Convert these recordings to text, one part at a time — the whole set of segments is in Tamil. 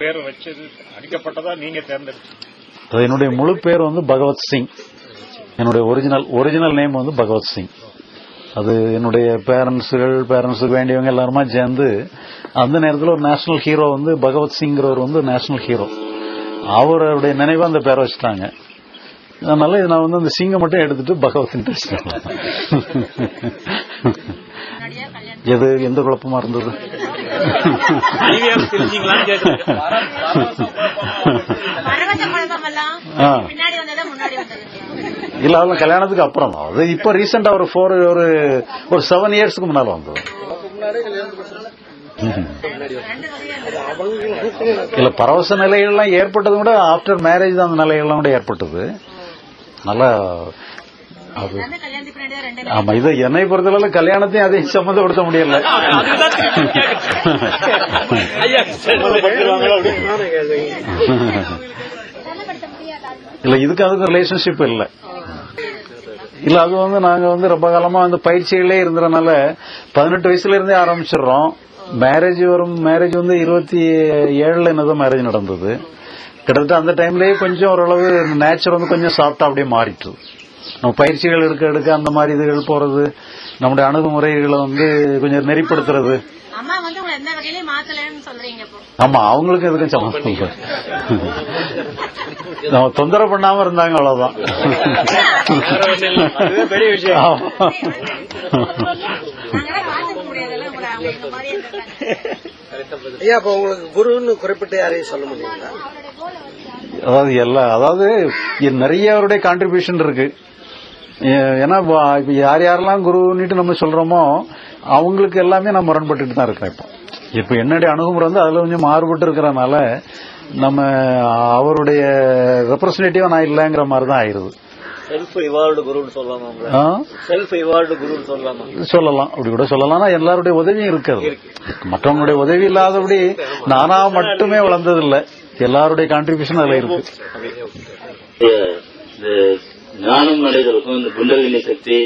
பேர் வச்சது அடிக்கப்பட்டதா நீங்க தேர்ந்தெடுத்து. அது என்னுடைய முழு பேர் வந்து பகவத் சிங். என்னுடைய ஒரிஜினல் ஒரிஜினல் நேம் வந்து பகவத் சிங். அது என்னுடைய பேரண்ட்ஸுகள் பேரண்ட்ஸுக்கு வேண்டியவங்க எல்லாருமா சேர்ந்து அந்த நேரத்தில் ஒரு நேஷனல் ஹீரோ வந்து பகவத் சிங்கிறவர் வந்து நேஷனல் ஹீரோ அவருடைய நினைவா அந்த பேரை வச்சுட்டாங்க. அதனால இது நான் வந்து அந்த சிங்கை மட்டும் எடுத்துட்டு பகவத் இன்ட்ரெஸ்ட் எது எந்த குழப்பமா இருந்தது? கேக்குறேன் முன்னாடி வந்தது இல்ல அதெல்லாம் கல்யாணத்துக்கு அப்புறம் தான் அது இப்ப ரீசெண்டா ஒரு ஃபோர் ஒரு ஒரு செவன் இயர்ஸ்க்கு முன்னால வந்தது இல்ல பரவச நிலைகள்லாம் ஏற்பட்டது கூட ஆஃப்டர் மேரேஜ் தான் அந்த நிலைகள்லாம் கூட ஏற்பட்டது நல்லா அது ஆமா இது என்னை பொறுத்தளவு கல்யாணத்தையும் அதையும் சம்மந்தப்படுத்த முடியல. ஐயா இல்ல இதுக்கு அதுக்கு ரிலேஷன்ஷிப் இல்ல. இல்ல அது வந்து நாங்க வந்து ரொம்ப காலமா அந்த பயிற்சிகளே இருந்ததுனால பதினெட்டு வயசுல இருந்தே ஆரம்பிச்சிடுறோம். மேரேஜ் வரும் மேரேஜ் வந்து இருபத்தி ஏழுல என்னதான் மேரேஜ் நடந்தது. கிட்டத்தட்ட அந்த டைம்லயே கொஞ்சம் ஓரளவு நேச்சர் வந்து கொஞ்சம் சாஃப்டா அப்படியே மாறிட்டு நம்ம பயிற்சிகள் எடுக்க எடுக்க அந்த மாதிரி இதுகள் போறது நம்முடைய அணுகுமுறைகளை வந்து கொஞ்சம் நெறிப்படுத்துறது. ஆமா அவங்களுக்கும் இல்லை. நம்ம தொந்தரவு பண்ணாம இருந்தாங்க அவ்வளவுதான். ஐயா அப்ப உங்களுக்கு குருன்னு குறிப்பிட்டு யாரையும் சொல்ல முடியுங்களா? அதாவது எல்லா அதாவது நிறைய அவருடைய கான்ட்ரிபியூஷன் இருக்கு. ஏன்னா இப்ப யார் யாரெல்லாம் குருன்னுட்டு நம்ம சொல்றோமோ அவங்களுக்கு எல்லாமே நான் முரண்பட்டுட்டு தான் இருக்கேன் இப்போ. இப்ப என்னுடைய அணுகுமுறை வந்து அதுல கொஞ்சம் மாறுபட்டு இருக்கிறனால நம்ம அவருடைய ரெப்ரசன்டேட்டிவா நான் இல்லைங்கிற மாதிரி தான் ஆயிருது. செல்ஃப் இவால்வ்டு குருன்னு சொல்லலாமா உங்களை? ஆ? செல்ஃப் இவால்வ்டு குருன்னு சொல்லலாமா? சொல்லலாம். அப்படி கூட சொல்லலாம். எல்லாருடைய உதவியும் இருக்காது. மற்றவங்களுடைய உதவி இல்லாதபடி நானா மட்டுமே வளர்ந்தது இல்ல எல்லாருடைய கான்ட்ரிபியூஷன் அதுல இருக்கு. ஞானம் அடைதலுக்கும் இந்த குண்டலினி சக்தி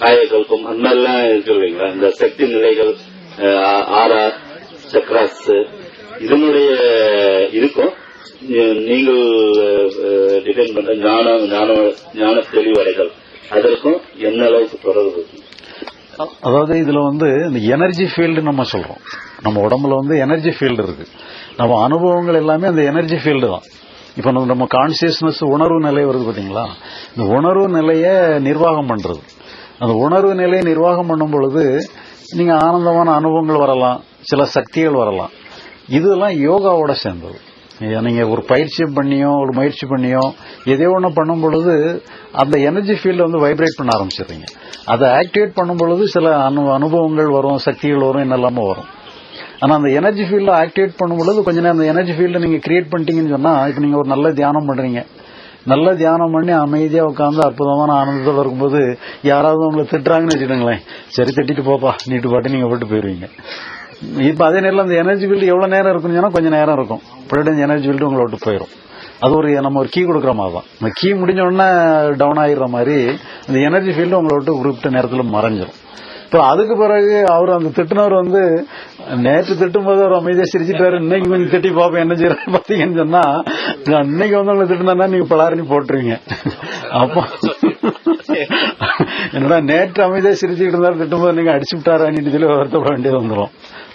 காயக்கல்பம் அந்த மாதிரிலாம் இருக்கு இல்லைங்களா? இந்த சக்தி நிலைகள் ஆர்ஆர் சக்ராஸ் இதனுடைய இருக்கும். நீங்கள் டிஃபைன் பண்ற ஞானம் ஞான ஞான தெளிவடைதல். அதற்கும் என்ன அளவுக்கு தொடர்பு அதாவது இதுல வந்து இந்த எனர்ஜி ஃபீல்டு நம்ம சொல்றோம். நம்ம உடம்புல வந்து எனர்ஜி ஃபீல்டு இருக்கு. நம்ம அனுபவங்கள் எல்லாமே அந்த எனர்ஜி ஃபீல்டு தான். இப்ப நம்ம- கான்சியஸ்னஸ் உணர்வு நிலை வருது பாத்தீங்களா? இந்த உணர்வு நிலையை நிர்வாகம் பண்றது. அந்த உணர்வு நிலையை நிர்வாகம் பண்ணும் பொழுது நீங்க ஆனந்தமான அனுபவங்கள் வரலாம் சில சக்திகள் வரலாம். இதெல்லாம் யோகாவோட சேர்ந்தது. நீங்கள் நீங்க ஒரு பயிற்சி பண்ணியோ ஒரு முயற்சி பண்ணியோ எதையோ ஒன்று பண்ணும் பொழுது அந்த எனர்ஜி ஃபீல்ட வந்து வைப்ரேட் பண்ண ஆரம்பிச்சிடுறீங்க. அதை ஆக்டிவேட் பண்ணும் பொழுது சில அனு அனுபவங்கள் வரும் சக்திகள் வரும் என்னெல்லாமோ வரும். ஆனா அந்த எனர்ஜி ஃபீல்ட ஆக்டிவேட் பண்ணும்பொழுது கொஞ்ச நேரம் அந்த எனர்ஜி ஃபீல்ட நீங்க கிரியேட் பண்ணிட்டீங்கன்னு சொன்னா இப்ப நீங்க ஒரு நல்ல தியானம் பண்றீங்க. நல்ல தியானம் பண்ணி அமைதியா உட்காந்து அற்புதமான ஆனந்தத்தோட இருக்கும்போது யாராவது உங்களை திட்டுறாங்கன்னு வச்சுக்கோங்களேன். சரி திட்டிட்டு போப்பா நீட்டு பாட்டு நீங்க போட்டு போயிருவீங்க. இப்ப அதே நேரம் அந்த எனர்ஜி ஃபீல்டு எவ்வளவு நேரம் இருக்குன்னு சொன்னா கொஞ்சம் நேரம் இருக்கும். பின்னாடி எனர்ஜி பில்டு உங்களை விட்டு போயிடும் அது ஒரு நம்ம ஒரு கீ கொடுக்குற மாதிரி தான். கீ முடிஞ்ச உடனே டவுன் ஆகிடுற மாதிரி அந்த எனர்ஜி ஃபீல்டு உங்களை விட்டு குறிப்பிட்ட நேரத்தில் மறைஞ்சிரும். இப்போ அதுக்கு பிறகு அவர் அந்த திட்டுனவர் வந்து நேற்று திட்டும் போது அவர் அமைதியா சிரிச்சிட்டாரு இன்னைக்கு கொஞ்சம் திட்டி பார்ப்போம் என்ன செய்யறாரு பாத்தீங்கன்னு சொன்னா நான் இன்னைக்கு வந்து உங்களை திட்டினா நீங்க பலாரணி போட்டுருவீங்க. அப்போ என்னடா நேற்று அமைதியா சிரிச்சுக்கிட்டு இருந்தாலும் திட்டும் போது நீங்க அடிச்சு விட்டாரான்னு சொல்லி வருத்தப்பட வேண்டியது வந்துடும்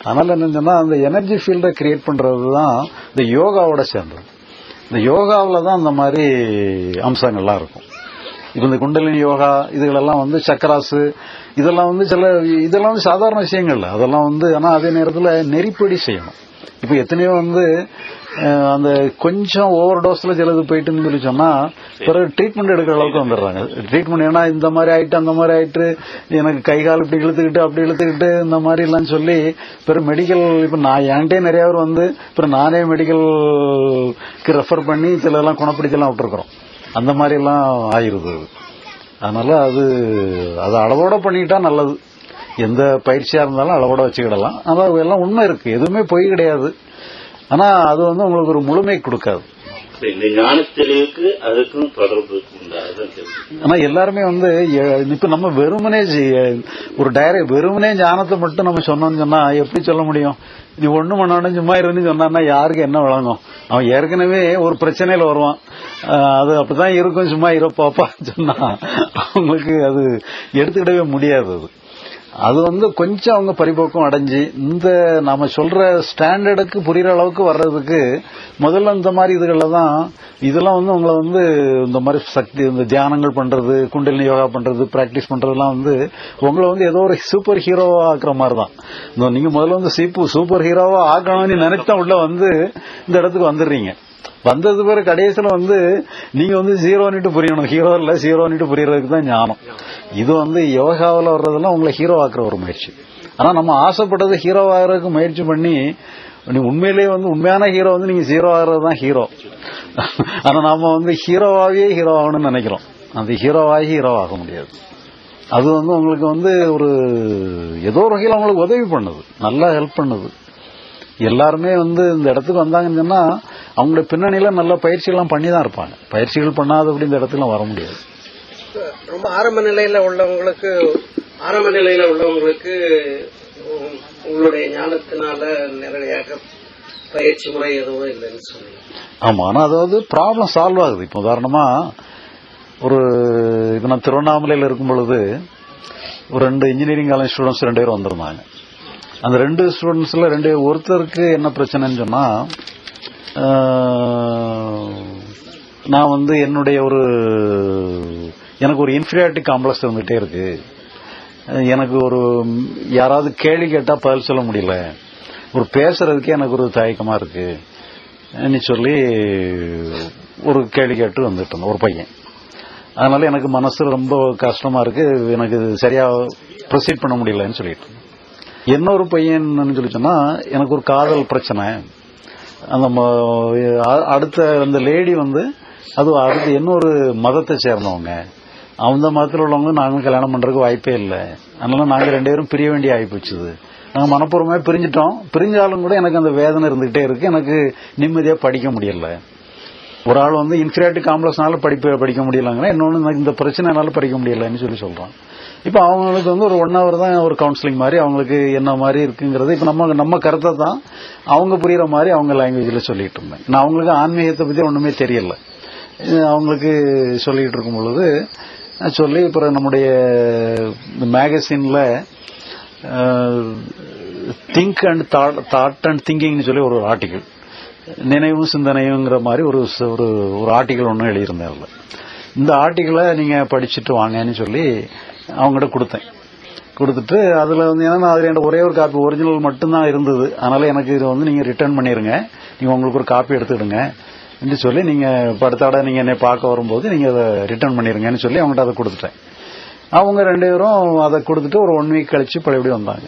அதனால என்ன சொன்னா அந்த எனர்ஜி ஃபீல்டை கிரியேட் பண்றதுதான் இந்த யோகாவோட சேர்ந்தது. இந்த யோகாவில் தான் அந்த மாதிரி அம்சங்கள்லாம் இருக்கும். இப்போ இந்த குண்டலினி யோகா இதுகளெல்லாம் வந்து சக்கராசு இதெல்லாம் வந்து சில இதெல்லாம் வந்து சாதாரண விஷயங்கள் அதெல்லாம் வந்து ஆனால் அதே நேரத்தில் நெறிப்படி செய்யணும். இப்போ எத்தனையோ வந்து அந்த கொஞ்சம் ஓவர் டோஸ்ல சிலது போயிட்டுன்னு சொல்லி சொன்னா பிறகு ட்ரீட்மெண்ட் எடுக்கிற அளவுக்கு வந்துடுறாங்க. ட்ரீட்மெண்ட் ஏன்னா இந்த மாதிரி ஆயிட்டு அந்த மாதிரி ஆயிட்டு எனக்கு கை கால் இப்படி இழுத்துக்கிட்டு அப்படி இழுத்துக்கிட்டு இந்த மாதிரி எல்லாம் சொல்லி பிறகு மெடிக்கல் இப்ப நான் என்கிட்டே நிறைய பேர் வந்து பிறகு நானே மெடிக்கலுக்கு ரெஃபர் பண்ணி சிலதெல்லாம் குணப்படுத்தலாம் விட்டுருக்குறோம். அந்த மாதிரி எல்லாம் ஆயிருது. அது அதனால அது அது அளவோட பண்ணிக்கிட்டா நல்லது. எந்த பயிற்சியா இருந்தாலும் அளவோட வச்சுக்கிடலாம். ஆனால் எல்லாம் உண்மை இருக்கு. எதுவுமே பொய் கிடையாது. ஆனா அது வந்து உங்களுக்கு ஒரு முழுமை கொடுக்காது. இந்த அதுக்கும் தொடர்பு ஆனா எல்லாருமே வந்து இப்ப நம்ம வெறுமனே ஒரு டைரக்ட் வெறுமனே ஞானத்தை மட்டும் நம்ம சொன்னோம்னு சொன்னா எப்படி சொல்ல முடியும்? நீ ஒண்ணு பண்ணணும் சும்மா இருந்து சொன்னான்னா யாருக்கு என்ன வழங்கும் அவன் ஏற்கனவே ஒரு பிரச்சனையில வருவான். அது அப்படிதான் இருக்கும் சும்மா இருப்பாப்பா சொன்னா. அவங்களுக்கு அது எடுத்துக்கிடவே முடியாது அது. அது வந்து கொஞ்சம் அவங்க பரிபோக்கம் அடைஞ்சு இந்த நாம சொல்ற ஸ்டாண்டர்டுக்கு புரியுற அளவுக்கு வர்றதுக்கு முதல்ல இந்த மாதிரி இதுகள்ல தான் இதெல்லாம் வந்து உங்களை வந்து இந்த மாதிரி சக்தி இந்த தியானங்கள் பண்றது குண்டலினி யோகா பண்றது பிராக்டிஸ் பண்றதுலாம் வந்து உங்களை வந்து ஏதோ ஒரு சூப்பர் ஹீரோவா ஆக்குற மாதிரி தான். நீங்க முதல்ல வந்து சீப்பு சூப்பர் ஹீரோவா ஆக்கணும்னு நினைச்சா உள்ள வந்து இந்த இடத்துக்கு வந்துடுறீங்க. வந்தது பிறகு கடைசியில் வந்து நீங்க வந்து ஜீரோனிட்டு புரியணும். ஹீரோ இல்ல ஜீரோனிட்டு புரியறதுக்கு தான் ஞானம். இது வந்து யோகாவில் வர்றதெல்லாம் உங்களை ஹீரோ ஆக்குற ஒரு முயற்சி. ஆனா நம்ம ஆசைப்பட்டது ஹீரோ ஆகிறதுக்கு முயற்சி பண்ணி நீ உண்மையிலேயே வந்து உண்மையான ஹீரோ வந்து நீங்க ஜீரோ ஆகிறது தான் ஹீரோ ஆனா நாம வந்து ஹீரோவாகவே ஹீரோ ஆகணும்னு நினைக்கிறோம். அந்த ஹீரோவாகி ஹீரோ ஆக முடியாது. அது வந்து உங்களுக்கு வந்து ஒரு ஏதோ ஒரு வகையில் உங்களுக்கு உதவி பண்ணுது. நல்லா ஹெல்ப் பண்ணுது. எல்லாருமே வந்து இந்த இடத்துக்கு வந்தாங்கன்னு சொன்னா அவங்களுடைய பின்னணியில நல்ல பயிற்சிகள்லாம் பண்ணி தான் இருப்பாங்க. பயிற்சிகள் பண்ணாதபடி இந்த இடத்துல வர முடியாது. ரொம்ப ஆரம்ப நிலையில உள்ளவங்களுக்கு ஆரம்ப நிலையில உள்ளவங்களுக்கு உங்களுடைய ஞானத்தினால நிறையாக பயிற்சி முறை எதுவும் இல்லைன்னு சொன்னீங்க. ஆமா ஆனா அதாவது ப்ராப்ளம் சால்வ் ஆகுது. இப்போ உதாரணமா ஒரு இப்போ நான் திருவண்ணாமலையில் இருக்கும் பொழுது ஒரு ரெண்டு இன்ஜினியரிங் காலேஜ் ஸ்டூடெண்ட்ஸ் ரெண்டு பேரும் வந்திருந்தாங்க. அந்த ரெண்டு ஸ்டூடெண்ட்ஸ்ல ரெண்டு ஒருத்தருக்கு என்ன பிரச்சனைன்னு சொன்னா ஆஹ், நான் வந்து என்னுடைய ஒரு எனக்கு ஒரு இன்ஃபீரியாரிட்டி காம்ப்ளெக்ஸ் வந்துகிட்டே இருக்கு. எனக்கு ஒரு யாராவது கேள்வி கேட்டால் பதில் சொல்ல முடியல. ஒரு பேசுறதுக்கே எனக்கு ஒரு தயக்கமா இருக்கு. சொல்லி ஒரு கேள்வி கேட்டு வந்துட்டு இருந்தேன் ஒரு பையன். அதனால எனக்கு மனசு ரொம்ப கஷ்டமா இருக்கு. எனக்கு சரியா ப்ரொசீட் பண்ண முடியலன்னு சொல்லிட்டு. என்ன ஒரு பையன் சொல்லி சொன்னா எனக்கு ஒரு காதல் பிரச்சனை. அந்த ம- அடுத்த அந்த லேடி வந்து அது அடுத்து இன்னொரு மதத்தை சேர்ந்தவங்க. அந்த மதத்தில் உள்ளவங்க நாங்களும் கல்யாணம் பண்றதுக்கு வாய்ப்பே இல்லை. அதனால நாங்கள் ரெண்டு பேரும் பிரிய வேண்டிய ஆகி போச்சுது நாங்க மனப்பூர்வமே பிரிஞ்சிட்டோம். பிரிஞ்சாலும் கூட எனக்கு அந்த வேதனை இருந்துகிட்டே இருக்கு. எனக்கு நிம்மதியாக படிக்க முடியல. ஒரு ஆள் வந்து இன்ஃபீரியாரிட்டி காம்ப்ளெக்ஸ்னால படிப்பு படிக்க முடியலங்கிற இன்னொன்று இந்த பிரச்சனைனால படிக்க முடியலன்னு சொல்லி சொல்றான். இப்போ அவங்களுக்கு வந்து ஒரு ஒன் ஹவர் தான் ஒரு கவுன்சிலிங் மாதிரி அவங்களுக்கு என்ன மாதிரி இருக்குங்கிறது இப்போ நம்ம நம்ம கருத்தை தான் அவங்க புரியுற மாதிரி அவங்க லாங்குவேஜில் சொல்லிட்டு இருந்தேன். நான் அவங்களுக்கு ஆன்மீகத்தை பற்றி ஒன்றுமே தெரியல. அவங்களுக்கு சொல்லிட்டு இருக்கும் பொழுது சொல்லி அப்புறம் நம்முடைய மேகசின்ல திங்க் அண்ட் தாட் அண்ட் திங்கிங்னு சொல்லி ஒரு ஆர்டிகிள் நினைவும் சிந்தனையுங்கிற மாதிரி ஒரு ஒரு ஒரு ஆர்டிகிள் ஒன்று எழுதியிருந்தேன் அதில். இந்த ஆர்டிகிளை நீங்கள் படிச்சுட்டு வாங்கன்னு சொல்லி அவங்ககிட்ட கொடுத்தேன். கொடுத்துட்டு அதுல வந்து ஏன்னா அதுல என்கிட்ட ஒரே ஒரு காப்பி ஒரிஜினல் மட்டும்தான் இருந்தது. அதனால எனக்கு இதை வந்து நீங்க ரிட்டர்ன் பண்ணிருங்க. நீங்க உங்களுக்கு ஒரு காப்பி எடுத்துடுங்க. என்று சொல்லி நீங்க படுத்தாட நீங்க என்னை பார்க்க வரும்போது நீங்க அதை ரிட்டர்ன் பண்ணிருங்கன்னு சொல்லி அவங்ககிட்ட அதை கொடுத்துட்டேன். அவங்க ரெண்டு பேரும் அதை கொடுத்துட்டு ஒரு ஒன் வீக் கழிச்சு பழையபடி வந்தாங்க.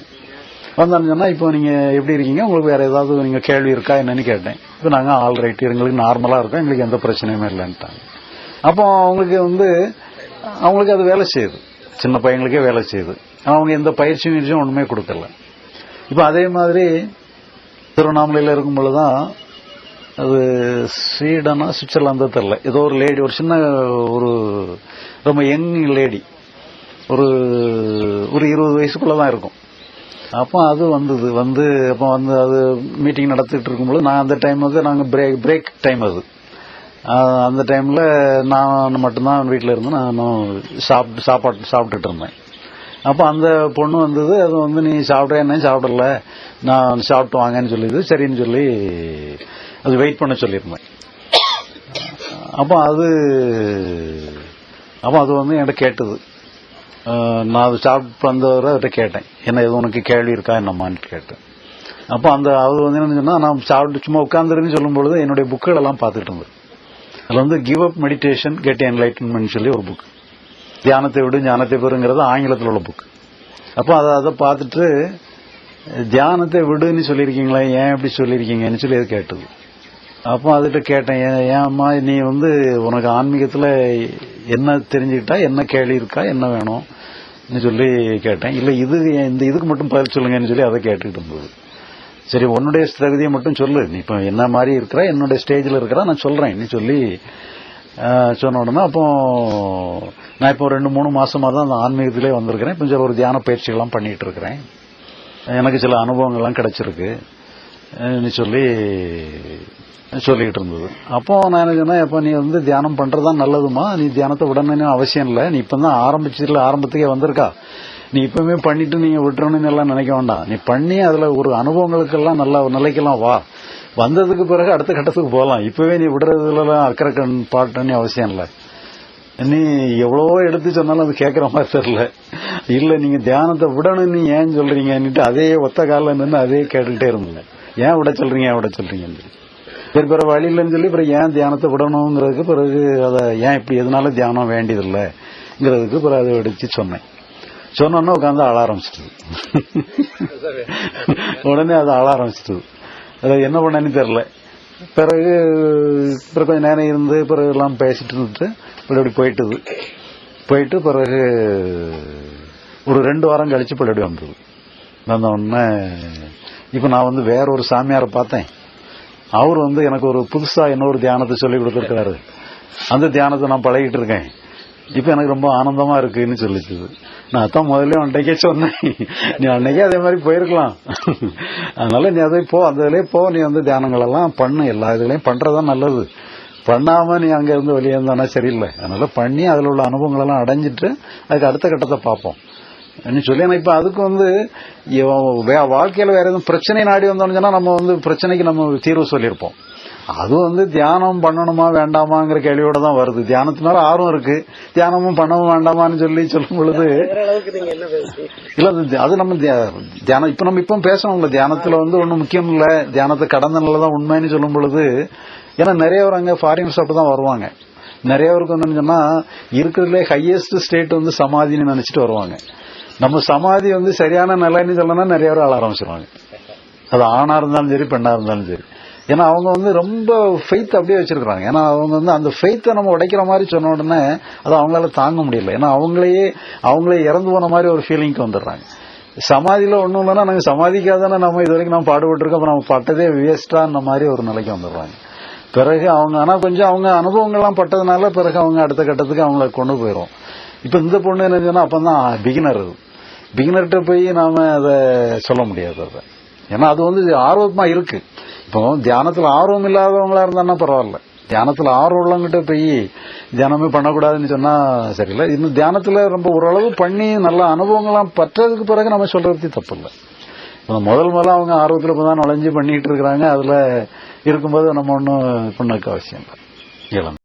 வந்தான்னு இப்போ நீங்க எப்படி இருக்கீங்க? உங்களுக்கு வேற ஏதாவது நீங்க கேள்வி இருக்கா என்னன்னு கேட்டேன். இப்போ நாங்க ஆல் ரைட் எங்களுக்கு நார்மலா இருக்கோம் எங்களுக்கு எந்த பிரச்சனையுமே இல்லைன்ட்டாங்க. அப்போ அவங்களுக்கு வந்து அவங்களுக்கு அது வேலை செய்யுது. சின்ன பையங்களுக்கே வேலை செய்யுது. அவங்க எந்த பயிற்சி முயற்சியும் ஒண்ணுமே கொடுக்கல. இப்போ அதே மாதிரி திருவண்ணாமலையில் இருக்கும் பொழுதுதான் அது ஸ்வீடனா சுவிட்சர்லாந்தா தெரில ஏதோ ஒரு லேடி ஒரு சின்ன ஒரு ரொம்ப யங் லேடி. ஒரு ஒரு இருபது வயசுக்குள்ள தான் இருக்கும். அப்போ அது வந்தது. வந்து அப்போ வந்து அது மீட்டிங் நடத்திட்டு இருக்கும்போது நான் அந்த டைம் வந்து நாங்கள் பிரேக் பிரேக் டைம் அது. அந்த டைம்ல நான் மட்டும்தான் வீட்டில் இருந்து நானும் சாப்பிட்டு சாப்பாடு சாப்பிட்டுட்டு இருந்தேன். அப்போ அந்த பொண்ணு வந்தது அது வந்து நீ சாப்பிட்ற என்ன? சாப்பிடல. நான் சாப்பிட்டு வாங்கன்னு சொல்லிது. சரின்னு சொல்லி அது வெயிட் பண்ண சொல்லியிருந்தேன். அப்போ அது அப்போ அது வந்து என்கிட்ட கேட்டது. நான் அது சாப்பிட்டு வந்தவரை அவர்கிட்ட கேட்டேன். என்ன எதுவும் உனக்கு கேள்வி இருக்கா? என்னம்மான்னு கேட்டேன். அப்போ அந்த அவர் வந்து என்ன சொன்னால் நான் சாப்பிட்டு சும்மா உட்காந்துருன்னு சொல்லும்பொழுது என்னுடைய புக்குகளெல்லாம் பார்த்துட்டு இருந்தது அதில் வந்து give up meditation get enlightenment சொல்லி ஒரு புக் தியானத்தை விடு ஞானத்தை பெறுங்கிறது ஆங்கிலத்தில் உள்ள புக் அப்போ அதை அதை பார்த்துட்டு தியானத்தை விடுன்னு சொல்லியிருக்கீங்களே ஏன் இப்படி சொல்லியிருக்கீங்கன்னு சொல்லி அது கேட்டது. அப்போ அதுகிட்ட கேட்டேன் ஏன் ஏம்மா நீ வந்து உனக்கு ஆன்மீகத்தில் என்ன தெரிஞ்சுக்கிட்டா என்ன கேள்வி இருக்கா என்ன வேணும் சொல்லி கேட்டேன். இல்லை இது இந்த இதுக்கு மட்டும் பதில் சொல்லுங்கன்னு சொல்லி அதை கேட்டுக்கிட்டு இருந்தது. சரி உன்னுடைய தகுதியை மட்டும் சொல்லு. நீ இப்போ என்ன மாதிரி இருக்கிற என்னுடைய ஸ்டேஜில் இருக்கிற நான் சொல்கிறேன் நீ சொல்லி சொன்ன உடனே அப்போ நான் இப்போ ரெண்டு மூணு மாசமாக தான் அந்த ஆன்மீகத்திலே வந்திருக்கிறேன். இப்போ சில ஒரு தியான பயிற்சிகள்லாம் பண்ணிட்டு இருக்கிறேன். எனக்கு சில அனுபவங்கள்லாம் கிடைச்சிருக்கு. நீ சொல்லி சொல்லிக்கிட்டு இருந்தது. அப்போ நான் என்ன சொன்னேன் இப்போ நீ வந்து தியானம் பண்றதுதான் நல்லதுமா? நீ தியானத்தை விடணும்னு அவசியம் இல்லை. நீ இப்போ தான் ஆரம்பிச்சதுல ஆரம்பத்துக்கே வந்திருக்கா? நீ இப்பவுமே பண்ணிட்டு நீங்க விட்டுறணும்னு எல்லாம் நினைக்க வேண்டாம். நீ பண்ணி அதுல ஒரு அனுபவங்களுக்கெல்லாம் நல்ல நிலைக்கெல்லாம் வா. வந்ததுக்கு பிறகு அடுத்த கட்டத்துக்கு போகலாம் இப்பவே நீ விடுறதுலாம் அக்கறை கண் பாட்டுன்னு அவசியம் இல்லை. நீ எவ்வளவோ எடுத்து சொன்னாலும் அது கேட்கற மாதிரி தெரியல. இல்ல நீங்க தியானத்தை விடணும் நீ ஏன் சொல்றீங்கன்னுட்டு அதே ஒத்த காலில் நின்று அதே கேட்டுக்கிட்டே இருந்தீங்க. ஏன் விட சொல்றீங்க ஏன் விட சொல்றீங்கன்னு சரி பிறகு வழி இல்லைன்னு சொல்லி பிறகு ஏன் தியானத்தை விடணுங்கிறதுக்கு பிறகு அதை ஏன் இப்படி எதனால தியானம் வேண்டியதில்லைங்கிறதுக்கு பிறகு அதை எடுத்து சொன்னேன். சொன்னோன்னே உட்காந்து அழ ஆரம்பிச்சிட்டது. உடனே அது அழ ஆரம்பிச்சிட்டது. அதை என்ன பண்ணேன்னு தெரியல. பிறகு பிறகு கொஞ்சம் நேரம் இருந்து பிறகு எல்லாம் பேசிட்டு இருந்துட்டு இப்படி அப்படி போயிட்டுது. போயிட்டு பிறகு ஒரு ரெண்டு வாரம் கழிச்சு இப்படி வந்தது வந்த உடனே இப்போ நான் வந்து வேற ஒரு சாமியாரை பார்த்தேன். அவர் வந்து எனக்கு ஒரு புதுசா இன்னொரு தியானத்தை சொல்லி கொடுத்துருக்காரு அந்த தியானத்தை நான் பழகிட்டு இருக்கேன். இப்ப எனக்கு ரொம்ப ஆனந்தமா இருக்குன்னு சொல்லிச்சுது. நான் அதான் முதல்ல அன்றைக்கே சொன்னேன். நீ அன்னைக்கே அதே மாதிரி போயிருக்கலாம். அதனால நீ அதை போ அந்த இதுலயே போ நீ வந்து தியானங்கள் எல்லாம் பண்ணு. எல்லா இதுலயும் பண்றதுதான் நல்லது. பண்ணாம நீ அங்க இருந்து வெளியே இருந்தானா சரியில்லை. அதனால பண்ணி அதுல உள்ள அனுபவங்கள் எல்லாம் அடைஞ்சிட்டு அதுக்கு அடுத்த கட்டத்தை பார்ப்போம். சொல்லி ஆனா இப்ப அதுக்கு வந்து வே- வாழ்க்கையில வேற எதுவும் பிரச்சனை நாடி வந்தோம்னு சொன்னால் நம்ம வந்து பிரச்சனைக்கு நம்ம தீர்வு சொல்லியிருப்போம். அது வந்து தியானம் பண்ணணுமா வேண்டாமாங்கிற கேள்வியோட தான் வருது. தியானத்து மேல ஆர்வம் இருக்கு. தியானமும் பண்ணவும் வேண்டாமான்னு சொல்லி சொல்லும் பொழுது இல்ல அது நம்ம தியா- தியானம் இப்ப நம்ம இப்ப பேசணும்ல தியானத்துல வந்து ஒண்ணும் முக்கியம் இல்ல. தியானத்தை கடந்த தான் உண்மைன்னு சொல்லும் பொழுது ஏன்னா நிறைய பேர் அங்க ஃபாரினர்ஸ் தான் வருவாங்க. நிறைய பேருக்கு வந்து சொன்னா இருக்கிறதுலே ஹையஸ்ட் ஸ்டேட் வந்து சமாதின்னு நினைச்சிட்டு வருவாங்க. நம்ம சமாதி வந்து சரியான நிலைன்னு சொல்லணும்னா நிறைய பேர் ஆள ஆரம்பிச்சிருவாங்க அது ஆணா இருந்தாலும் சரி பெண்ணா இருந்தாலும் சரி. ஏன்னா அவங்க வந்து ரொம்ப ஃபெய்த் அப்படியே வச்சிருக்கிறாங்க. ஏன்னா அவங்க வந்து அந்த ஃபெய்த்தை நம்ம உடைக்கிற மாதிரி சொன்ன உடனே அதை அவங்களால தாங்க முடியல. ஏன்னா அவங்களையே அவங்களே இறந்து போன மாதிரி ஒரு ஃபீலிங்க்கு வந்துடுறாங்க. சமாதியில ஒன்றும் இல்லைன்னா நாங்க சமாதிக்காதானே நம்ம இது வரைக்கும் நம்ம பாடுபட்டுருக்கோம். அப்புறம் நம்ம பட்டதே வேஸ்டான மாதிரி ஒரு நிலைக்கு வந்துடுறாங்க. பிறகு அவங்க ஆனால் கொஞ்சம் அவங்க அனுபவங்கள்லாம் பட்டதுனால பிறகு அவங்க அடுத்த கட்டத்துக்கு அவங்கள கொண்டு போயிடும் இப்போ இந்த பொண்ணு என்ன அப்போ தான் பிகினர் பிகினர்கிட்ட போய் நாம் அதை சொல்ல முடியாது அதை. ஏன்னா அது வந்து ஆர்வமாக இருக்குது இப்போ தியானத்தில் ஆர்வம் இல்லாதவங்களா இருந்தான்னா பரவாயில்ல தியானத்தில் ஆர்வம் உள்ளவங்கிட்ட போய் தியானமே பண்ணக்கூடாதுன்னு சொன்னா சரியில்லை இன்னும் தியானத்துல ரொம்ப ஓரளவு பண்ணி நல்ல அனுபவங்கள்லாம் பற்றதுக்கு பிறகு நம்ம சொல்றது தப்பு இல்லை இப்போ முதல் முதல்ல அவங்க ஆர்வத்தில் இப்போ தான் நுழைஞ்சு பண்ணிட்டு இருக்கிறாங்க அதுல இருக்கும்போது நம்ம ஒன்றும் பண்ணக்க அவசியம் இல்லை இளம்